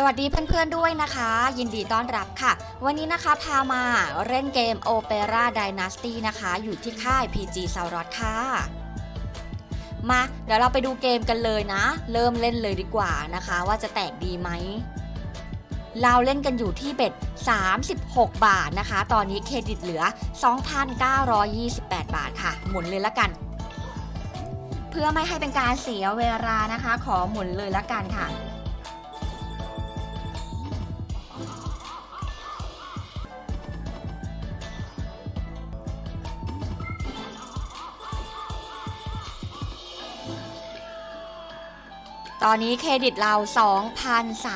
สวัสดีเพื่อนๆด้วยนะคะ ยินดีต้อนรับค่ะ วันนี้นะคะพามาเล่นเกม Opera Dynasty นะคะ อยู่ที่ค่าย PG s a u r o s ค่ะ มาเดี๋ยวเราไปดูเกมกันเลยนะ เริ่มเล่นเลยดีกว่านะคะ ว่าจะแตกดีไหม เราเล่นกันอยู่ที่เบ็ด 36 บาทนะคะ ตอนนี้เครดิตเหลือ 2,928 บาทค่ะ หมุนเลยละกัน เพื่อไม่ให้เป็นการเสียเวลานะคะ ขอหมุนเลยละกันค่ะ ตอนนี้เครดิตเรา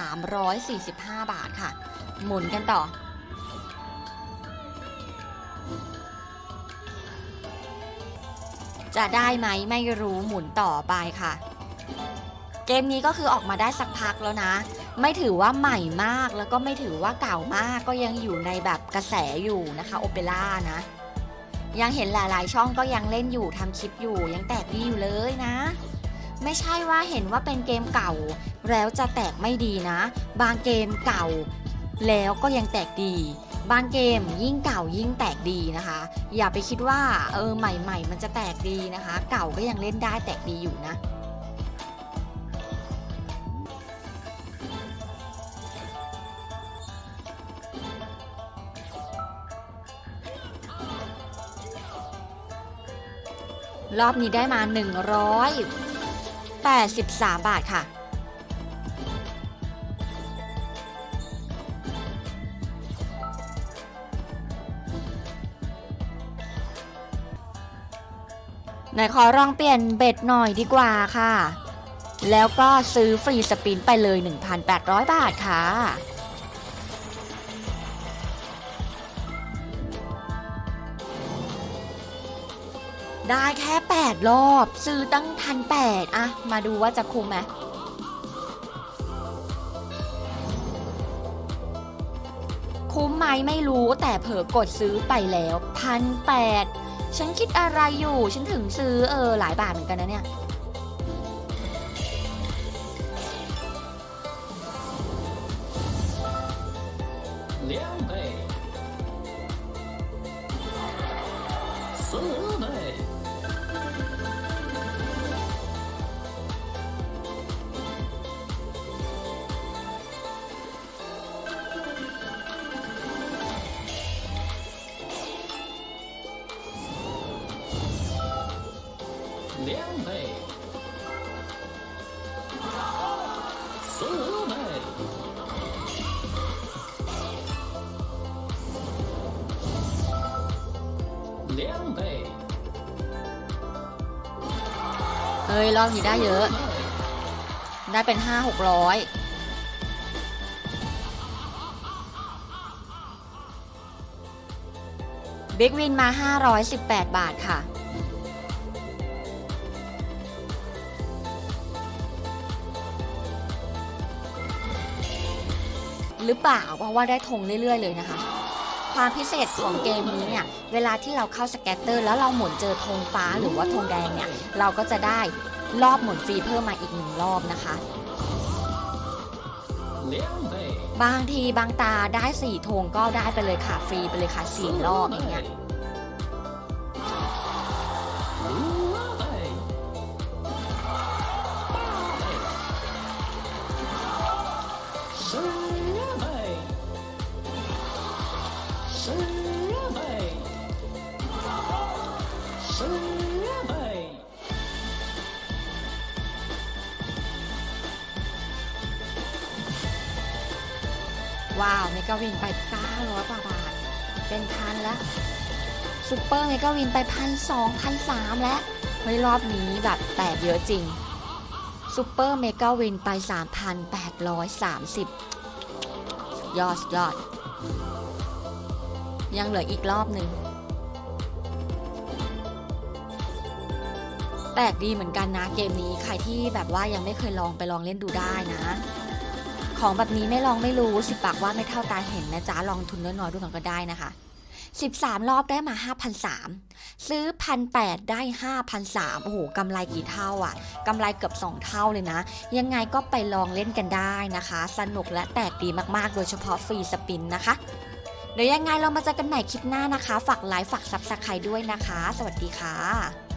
2,345 บาทค่ะ หมุนกันต่อ จะได้ไหมไม่รู้หมุนต่อไปค่ะ เกมนี้ก็คือออกมาได้สักพักแล้วนะ ไม่ถือว่าใหม่มากแล้วก็ไม่ถือว่าเก่ามากก็ยังอยู่ในแบบกระแสอยู่นะคะโอเปร่านะ ยังเห็นหลายๆ ช่องก็ยังเล่นอยู่ทำคลิปอยู่ยังแตกดีอยู่เลยนะ ไม่ใช่ว่าเห็นว่าเป็นเกมเก่า แล้วจะแตกไม่ดีนะ บางเกมเก่า แล้วก็ยังแตกดี บางเกมยิ่งเก่ายิ่งแตกดีนะคะ อย่าไปคิดว่าเออใหม่ ๆ มันจะแตกดีนะคะ เก่าก็ยังเล่นได้แตกดีอยู่นะรอบนี้ได้มา 83 บาทค่ะ ไหนขอลองเปลี่ยนเบ็ดหน่อยดีกว่าค่ะ แล้วก็ซื้อฟรีสปินไปเลย 1,800 บาทค่ะได้แค่ 8 รอบ ซื้อตั้งพันแปดอะมาดูว่าจะคุ้มไหมคุ้มไหมไม่รู้แต่เผลอกดซื้อไปแล้วพันแปดฉันคิดอะไรอยู่ ฉันถึงซื้อเออหลายบาทเหมือนกันนะเนี่ยเลี้ยงไเลี้ยงเลี้ยงไปเอ้ยรอบนี้ได้เยอะ ได้เป็นห้าหกร้อยบิ๊กวินมาห้าร้อยสิบแปดบาทค่ะ หรือเปล่าเพราะว่าได้ทงเรื่อย ๆ เลยนะคะ ความพิเศษของเกมนี้เนี่ยเวลาที่เราเข้าสแกตเตอร์แล้วเราหมุนเจอธงฟ้าหรือว่าธงแดงเนี่ยเราก็จะได้รอบหมุนฟรีเพิ่มมาอีกหนึ่งรอบนะคะบางทีบางตาได้สี่ธงก็ได้ไปเลยค่ะฟรีไปเลยค่ะสี่รอบอย่างเงี้ยส ว้าวเมกาวินไป 900กว่าบาท เป็นพันแล้วซูเปอร์เมกาวินไปพันสองพันสามแล้วเฮ้ยรอบนี้แบบแตกเยอะจริงซูเปอร์เมกาวินไป 3,830 ยอดสุดยอด ยังเหลืออีกรอบหนึ่งแปลกดีเหมือนกันนะเกมนี้ใครที่แบบว่ายังไม่เคยลองไปลองเล่นดูได้นะ ของแบบนี้ไม่ลองไม่รู้สิปากว่าไม่เท่าตาเห็นนะจ๊ะลองทุนน้อยๆดูก่อนก็ได้นะคะ 13 รอบได้มา5,003ซื้อ 1,800 ได้ 5,003โอ้โหกำไรกี่เท่าอะกำไรเกือบ 2 เท่าเลยนะ ยังไงก็ไปลองเล่นกันได้นะคะ สนุกและแตกดีมากๆ โดยเฉพาะฟรีสปินนะคะ เดี๋ยวยังไงเรามาเจอกันใหม่คลิปหน้านะคะ ฝากไลค์ฝากซับสไครด้วยนะคะ สวัสดีค่ะ